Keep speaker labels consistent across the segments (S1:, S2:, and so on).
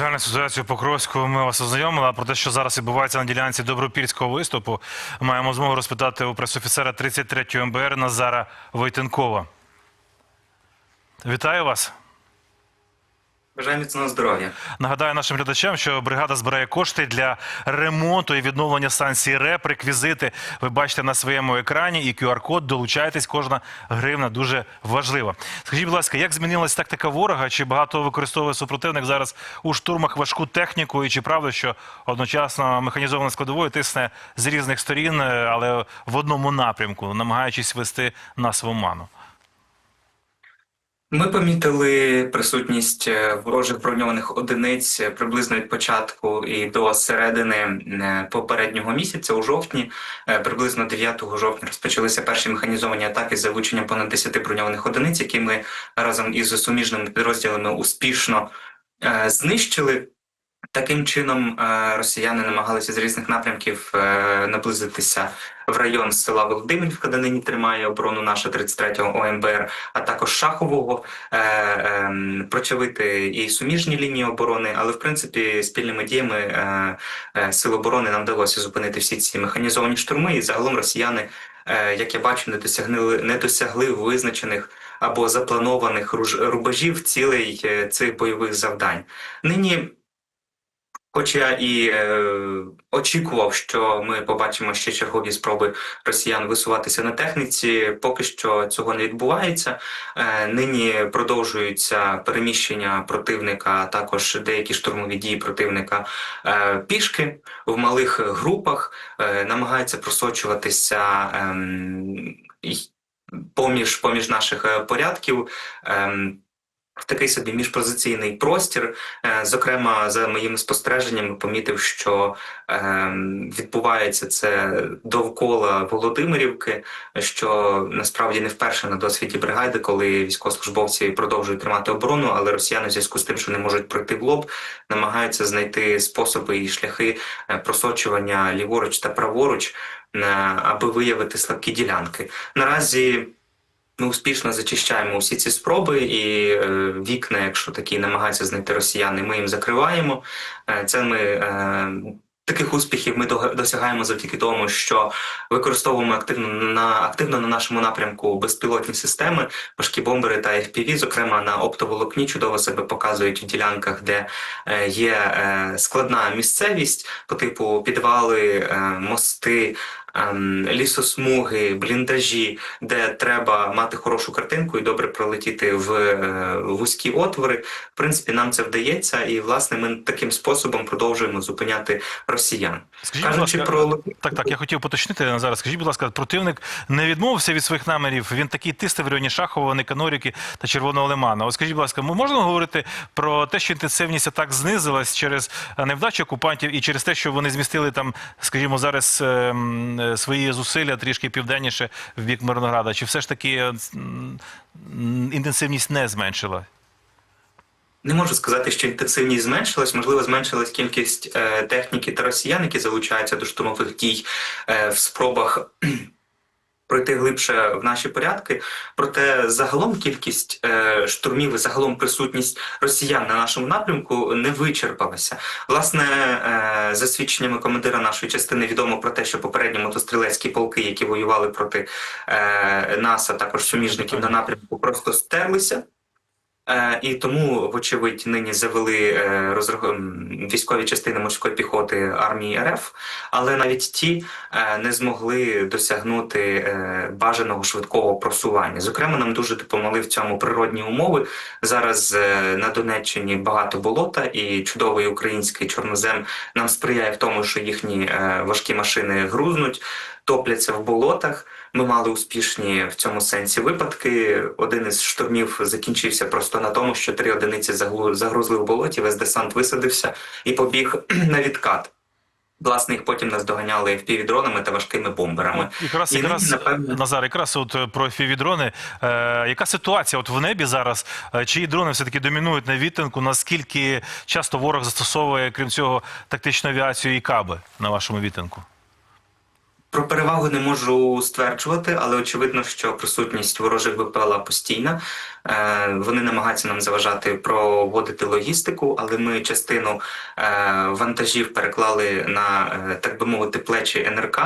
S1: Загальну ситуацію Покровську ми вас ознайомили. А про те, що зараз відбувається на ділянці добропільського виступу, маємо змогу розпитати у пресофіцера 33-ї МБР Назара Войтенкова. Вітаю вас.
S2: Бажаю міцного здоров'я.
S1: Нагадаю нашим глядачам, що бригада збирає кошти для ремонту і відновлення станції РЕП. Реквізити ви бачите на своєму екрані і QR-код. Долучайтесь, кожна гривна дуже важлива. Скажіть, будь ласка, як змінилась тактика ворога? Чи багато використовує супротивник зараз у штурмах важку техніку? І чи правда, що одночасно механізована складовою тисне з різних сторін, але в одному напрямку, намагаючись вести нас в оману?
S2: Ми помітили присутність е, ворожих броньованих одиниць е, приблизно від початку і до середини е, попереднього місяця, у жовтні, приблизно 9 жовтня, розпочалися перші механізовані атаки з залученням понад 10 броньованих одиниць, які ми разом із суміжними підрозділами успішно знищили. Таким чином, е, росіяни намагалися з різних напрямків е, наблизитися в район села Володимирівка, де нині тримає оборону наша 33-го ОМБР, а також Шахового, е, ем, прочавити і суміжні лінії оборони. Але в принципі спільними діями сил оборони нам вдалося зупинити всі ці механізовані штурми. І загалом росіяни, як я бачу, не досягнули не досягли визначених або запланованих рубежів цілей цих бойових завдань. Нині. Хоч я і е, очікував, що ми побачимо ще чергові спроби росіян висуватися на техніці, поки що цього не відбувається. Е, нині продовжуються переміщення противника, а також деякі штурмові дії противника е, пішки в малих групах, е, намагаються просочуватися і поміж, поміж наших е, порядків. Ем, в такий собі міжпозиційний простір. Е, Зокрема, за моїми спостереженнями, помітив, що е, відбувається це довкола Володимирівки, що насправді не вперше на досвіді бригади, коли військовослужбовці продовжують тримати оборону, але росіяни в зв'язку з тим, що не можуть пройти в лоб, намагаються знайти способи і шляхи е, просочування ліворуч та праворуч, е, аби виявити слабкі ділянки. Наразі. Ми успішно зачищаємо усі ці спроби, і е, вікна, якщо такі намагаються знайти росіяни, ми їм закриваємо. Е, це ми е, таких успіхів ми досягаємо завдяки тому, що використовуємо активно на активно на нашому напрямку безпілотні системи, важкі бомбери та FPV, зокрема на оптоволокні, чудово себе показують в ділянках, де є складна місцевість по типу підвали, мости. Лісосмуги, бліндажі, де треба мати хорошу картинку і добре пролетіти в е, вузькі отвори. В принципі, нам це вдається, і власне ми таким способом продовжуємо зупиняти росіян.
S1: Скажіть, будь
S2: Кажучи
S1: ласка,
S2: про
S1: Так, так, я хотів поточнити зараз. Скажіть, будь ласка, противник не відмовився від своїх намірів. Він такий тисти в районі Шахова, Никаноріки та Червоного Лимана. От скажіть, будь ласка, ми можемо говорити про те, що інтенсивність атак знизилась через е, невдачу окупантів і через те, що вони змістили там, скажімо, зараз ем, е, свої зусилля трішки південніше в бік Мирнограда? Чи все ж таки е, інтенсивність не зменшила?
S2: Не можу сказати, що інтенсивність зменшилась. Можливо, зменшилась кількість е, техніки та росіян, які залучаються до штурмових дій е, в спробах пройти глибше в наші порядки. Проте загалом кількість е, штурмів і загалом присутність росіян на нашому напрямку не вичерпалася. Власне, е, за свідченнями командира нашої частини відомо про те, що попередні мотострілецькі полки, які воювали проти е, нас, а також суміжників на напрямку, просто стерлися. Е, І тому, вочевидь, нині завели е, військові частини морської піхоти армії РФ, але навіть ті е, не змогли досягнути бажаного швидкого просування. Зокрема, нам дуже допомогли в цьому природні умови. Зараз на Донеччині багато болота, і чудовий український чорнозем нам сприяє в тому, що їхні важкі машини грузнуть, топляться в болотах. Ми мали успішні в цьому сенсі випадки. Один із штурмів закінчився просто на тому, що три одиниці загрузли в болоті, весь десант висадився і побіг на відкат. Власне, їх потім наздоганяли впівдронами та важкими бомберами.
S1: От якраз
S2: І
S1: якраз
S2: напевно-
S1: Назар, якраз от е, про фівідрони. Е, яка ситуація от в небі зараз? Е, чиї дрони все таки домінують на відтинку? Наскільки часто ворог застосовує, крім цього, тактичну авіацію і каби на вашому відтинку?
S2: Про перевагу не можу стверджувати, але очевидно, що присутність ворожих БПЛА постійна. Е, Вони намагаються нам заважати проводити логістику, але ми частину е, вантажів переклали на е, так би мовити плечі НРК,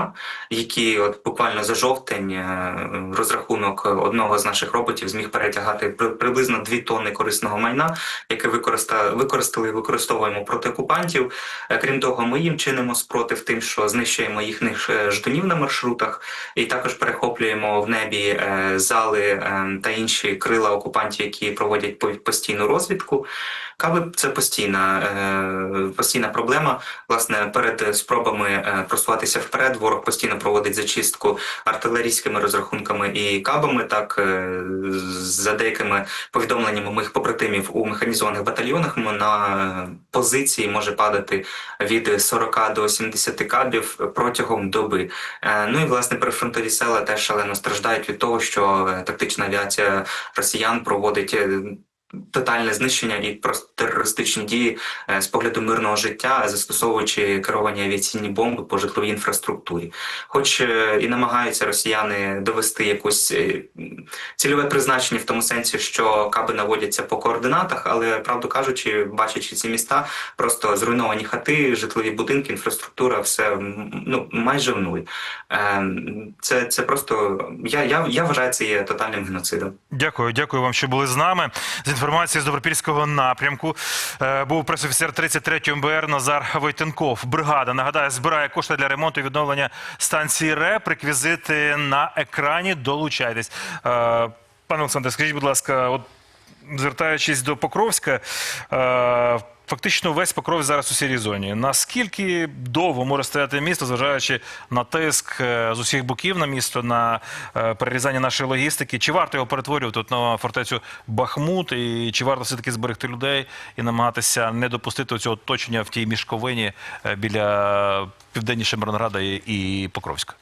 S2: які от буквально за жовтень розрахунок одного з наших роботів зміг перетягати при- приблизно 2 тонни корисного майна, яке використа- використали і використовуємо проти окупантів. Крім того, ми їм чинимо спротив тим, що знищуємо їхніх ждунів на маршрутах, і також перехоплюємо в небі зали та інші крила окупантів, які проводять по- постійну розвідку. Каби це постійна, е, постійна проблема. Власне, перед спробами е, просуватися вперед, ворог постійно проводить зачистку артилерійськими розрахунками і кабами. Так е, за деякими повідомленнями моїх побратимів у механізованих батальйонах на позиції може падати від 40 до 70 кабів протягом доби. Ну і власне прифронтові села теж шалено страждають від того, що тактична авіація росіян проводить. Тотальне знищення і просто терористичні дії е, з погляду мирного життя, застосовуючи керовані авіаційні бомби по житловій інфраструктурі. Хоч е, і намагаються росіяни довести якусь е, цільове призначення в тому сенсі, що каби наводяться по координатах, але правду кажучи, бачачи ці міста, просто зруйновані хати, житлові будинки, інфраструктура, все ну майже в нуль. Це, це просто я, я, я вважаю це є тотальним геноцидом.
S1: Дякую, дякую вам, що були з нами. Інформації з Добропільського напрямку е, був пресофіцер 33 МБР Назар Войтенков. Бригада нагадаю, збирає кошти для ремонту і відновлення станції РЕП. Реквізити на екрані. Долучайтесь. Е, Пане Олександре, скажіть, будь ласка, от звертаючись до Покровська. Фактично весь Покров зараз у сірій зоні. Наскільки довго може стояти місто, зважаючи на тиск е, з усіх боків на місто, на е, перерізання нашої логістики? Чи варто його перетворювати на фортецю Бахмут? І чи варто все-таки зберегти людей і намагатися не допустити цього оточення в тій мішковині е, біля південніше Мирнограда і- і Покровська?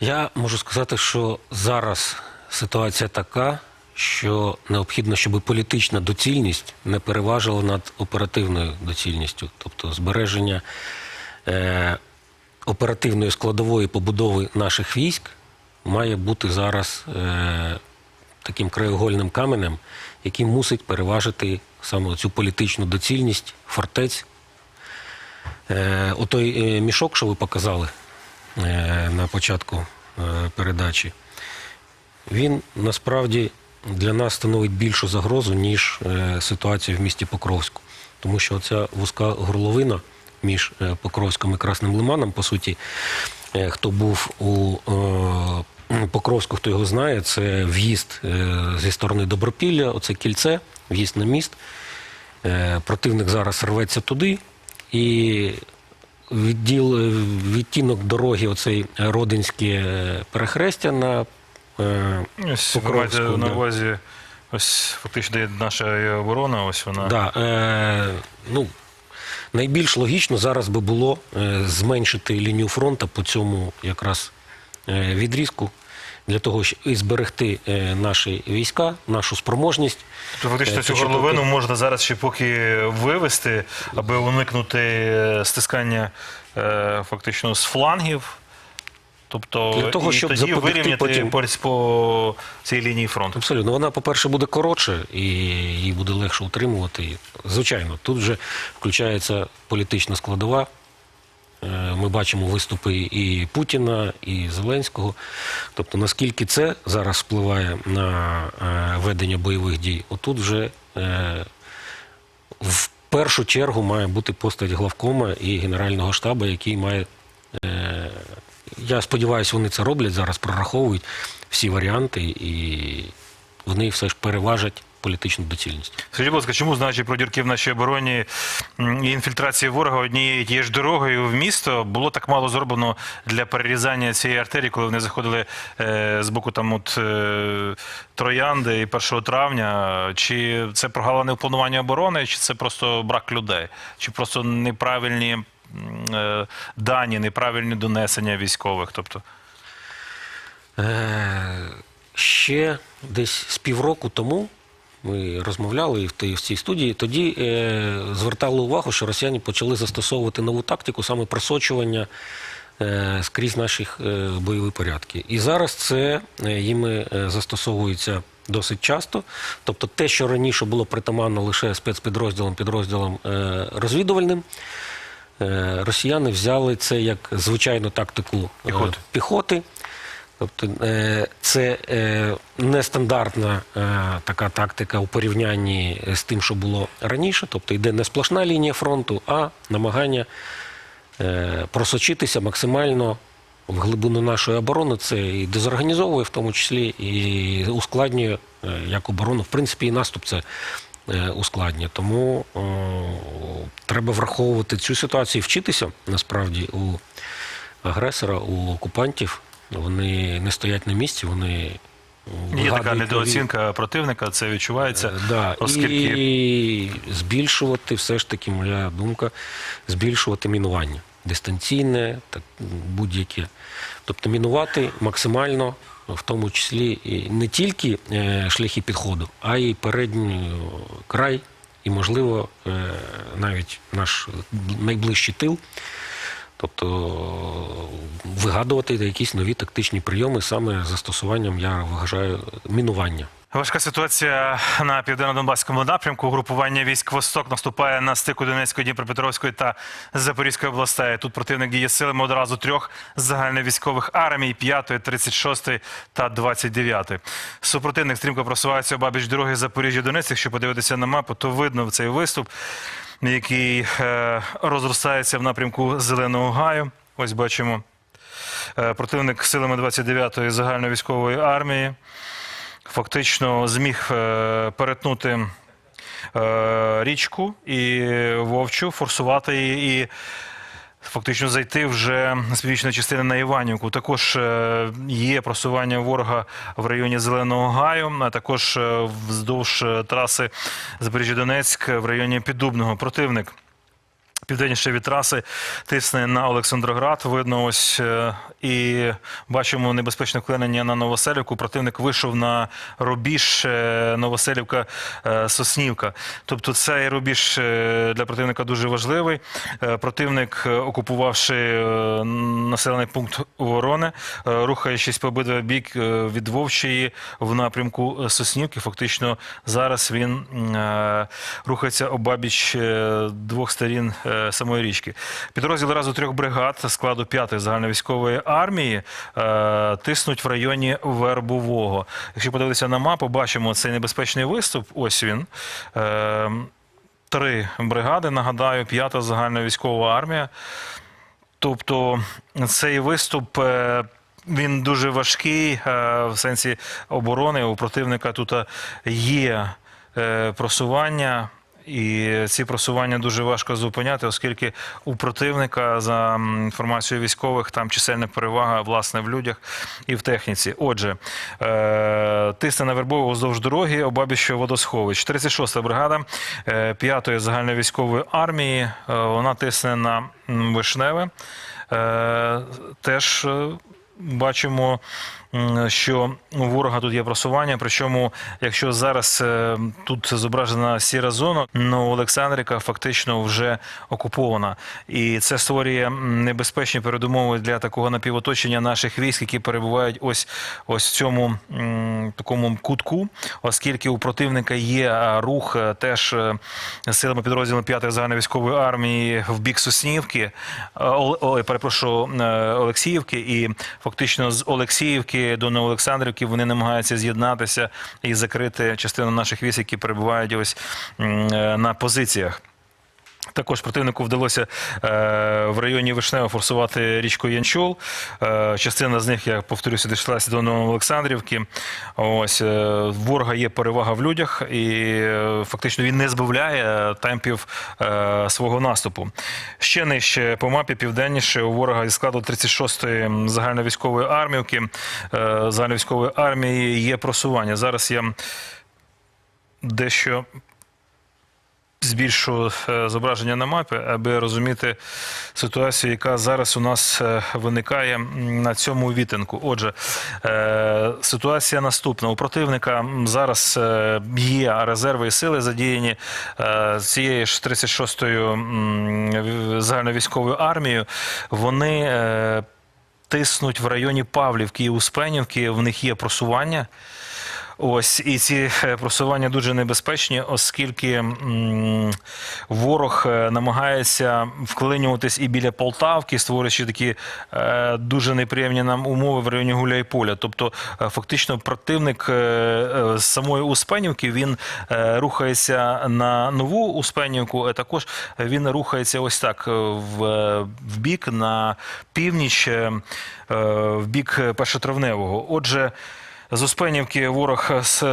S3: Я можу сказати, що зараз ситуація така, що необхідно, щоб політична доцільність не переважила над оперативною доцільністю, тобто збереження е, оперативної складової побудови наших військ має бути зараз е, таким краєгольним каменем, який мусить переважити саме цю політичну доцільність фортець. Е, отой е, мішок, що ви показали е, на початку е, передачі, він насправді для нас становить більшу загрозу, ніж е, ситуація в місті Покровську. Тому що ця вузька горловина між е, Покровськом і Красним Лиманом, по суті, е, хто був у е, Покровську, хто його знає, це в'їзд зі сторони Добропілля, оце кільце, в'їзд на міст. Противник зараз рветься туди, і відділ, відтінок дороги, оцей родинське перехрестя на
S1: маєте на увазі, ось фактично де наша оборона, ось вона.
S3: Да, е, ну, найбільш логічно зараз би було е, зменшити лінію фронту по цьому якраз е, відрізку, для того, щоб і зберегти е, наші війська, нашу спроможність.
S1: То фактично цю горловину можна зараз ще поки вивести, аби уникнути стискання фактично з флангів. Тобто
S3: Для того,
S1: і
S3: щоб
S1: тоді вирівняти
S3: потім-
S1: по, по цій лінії фронту.
S3: Абсолютно, вона, по-перше, буде коротше і її буде легше утримувати. Звичайно, тут вже включається політична складова. Е, Ми бачимо виступи і Путіна, і Зеленського. Тобто, наскільки це зараз впливає на е, ведення бойових дій, отут вже е, в першу чергу має бути постать главкома і Генерального штабу, який має. Я сподіваюся, вони це роблять зараз, прораховують всі варіанти, і вони все ж переважать політичну доцільність.
S1: Скажіть, будь ласка, чому, знаючи про дірки в нашій обороні і інфільтрації ворога однією тією ж дорогою в місто, було так мало зроблено для перерізання цієї артерії, коли вони заходили е, з боку там от е, Троянди і 1 травня? Чи це прогалини в плануванні оборони, чи це просто брак людей, чи просто неправильні дані, неправильні донесення військових? Тобто,
S3: Е, Ще десь з півроку тому ми розмовляли в в цій студії. Тоді е, звертали увагу, що росіяни почали застосовувати нову тактику, саме просочування е, скрізь наших е, бойові порядки. І зараз це е, їми е, застосовується досить часто. Тобто те, що раніше було притаманно лише спецпідрозділам, підрозділам е, розвідувальним, е, росіяни взяли це як звичайну тактику е,
S1: Піхоти.
S3: піхоти. Тобто е, це е, нестандартна е, така тактика у порівнянні з тим, що було раніше. Тобто йде не сплошна лінія фронту, а намагання е, просочитися максимально в глибину нашої оборони. Це і дезорганізовує, в тому числі, і ускладнює е, як оборону. В принципі, і наступ це е, ускладнює. Тому е, треба враховувати цю ситуацію і вчитися насправді у агресора, у окупантів. Вони не стоять на місці, вони
S1: Є така недооцінка противника, це відчувається.
S3: Е, Да.
S1: оскільки
S3: І збільшувати, все ж таки, моя думка, збільшувати мінування. Дистанційне, так, будь-яке. Тобто мінувати максимально, в тому числі не тільки е, шляхи підходу, а й передній е, край, і, можливо, е, навіть наш найближчий тил. Тобто вигадувати якісь нові тактичні прийоми саме застосуванням, я вважаю, мінування.
S1: Важка ситуація на південно-донбаському напрямку. Угрупування військ Восток наступає на стику Донецької, Дніпропетровської та Запорізької областей. Тут противник діє силами одразу трьох загальновійськових армій 5, 36 та 29. Супротивник стрімко просувається обабіч дороги Запоріжжя Донець. Якщо подивитися на мапу, то видно цей виступ, який е, розростається в напрямку Зеленого Гаю. Ось бачимо. Е, Противник силами 29-ї загальновійськової армії фактично зміг е, перетнути е, річку і вовчу, форсувати її і фактично зайти вже з північної частини на Іванівку. Також е, є просування ворога в районі Зеленого Гаю, а також вздовж траси Запоріжжя-Донецьк в районі Піддубного. Противник Південніше від траси тисне на Олександроград. Видно, ось е, і бачимо небезпечне вклинення на Новоселівку. Противник вийшов на рубіж е, Новоселівка е, Соснівка. Тобто цей рубіж для противника дуже важливий. Противник, окупувавши населений пункт Ворони, рухаючись по обидва бік від Вовчої в напрямку Соснівки. Фактично зараз він рухається обабіч двох сторін самої річки. Підрозділи разу трьох бригад складу 5-ї загальновійськової армії е, тиснуть в районі Вербового. Якщо подивитися на мапу, бачимо цей небезпечний виступ. Ось він. Е, Три бригади, нагадаю, 5-та загальновійськова армія. Тобто цей виступ. е, Він дуже важкий е, в сенсі оборони. У противника тут е, є е, просування, і ці просування дуже важко зупиняти, оскільки у противника, за інформацією військових, там чисельна перевага власне в людях і в техніці. Отже, е, тисне на Вербову вздовж дороги, обабіч водосховищ. 36-та бригада е, 5-ї загальновійськової армії. е, Вона тисне на Вишневе. Е, Теж е, бачимо, що у ворога тут є просування. Причому, якщо зараз е, тут зображена сіра зона, ну Олександрика фактично вже окупована, і це створює небезпечні передумови для такого напівоточення наших військ, які перебувають ось ось в цьому такому кутку, оскільки у противника є рух е, теж е, силами підрозділу 5-ї загальновійськової армії в бік Соснівки, ой, перепрошую, Олексіївки, і фактично з Олексіївки до Новоолександрівки вони намагаються з'єднатися і закрити частину наших військ, які перебувають ось е, на позиціях. Також противнику вдалося е, в районі Вишнева форсувати річку Янчол. Е, частина з них, я повторюся, дійшлася до Новоолександрівки. Ось е, ворога є перевага в людях, і е, фактично він не збавляє темпів е, свого наступу. Ще нижче по мапі південніше у ворога зі складу 36-ї загальновійськової армівки е, загальновійськової армії є просування. Зараз я дещо збільшу е, зображення на мапі, аби розуміти ситуацію, яка зараз у нас е, виникає на цьому відтинку. Отже, е, ситуація наступна. У противника зараз є резерви і сили задіяні цією ж 36-ю м, в- загальновійськовою армією. Вони тиснуть в районі Павлівки і Успенівки. В них є просування. Ось і ці е, просування дуже небезпечні, оскільки ворог е, намагається вклинюватись і біля Полтавки, створюючи такі е, дуже неприємні нам умови в районі Гуляйполя. Тобто, фактично, противник з самої Успенівки він рухається на нову Успенівку, а також він рухається ось так в, в бік на північ, в бік першотравневого. Отже. З Успенівки ворог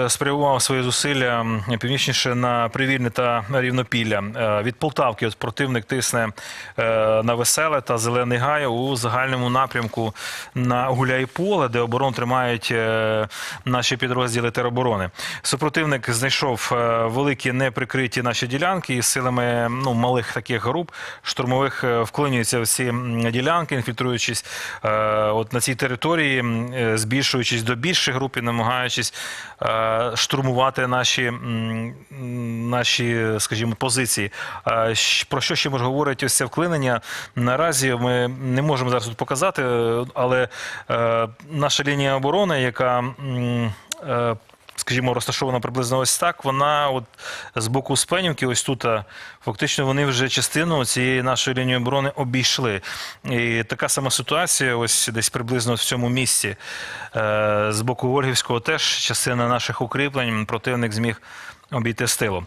S1: спрямував свої зусилля північніше на Привільне та Рівнопілля. Е, Від Полтавки от противник тисне е, на Веселе та Зелений Гай у загальному напрямку на Гуляйполе, де оборону тримають е, наші підрозділи тероборони. Супротивник знайшов великі неприкриті наші ділянки і силами ну, малих таких груп штурмових вклинюються в ці ділянки, інфільтруючись от на цій території, збільшуючись до більших груп і намагаючись е, штурмувати наші, наші, скажімо, позиції. Е, Про що ще може говорити ось це вклинення? Наразі ми не можемо зараз тут показати, але е, наша лінія оборони, яка е, скажімо, розташована приблизно ось так. Вона от з боку Спенівки, ось тут, фактично, вони вже частину цієї нашої лінії оборони обійшли. І така сама ситуація, ось десь приблизно в цьому місці. Е, З боку Ольгівського теж частина наших укріплень противник зміг обійти з тилу.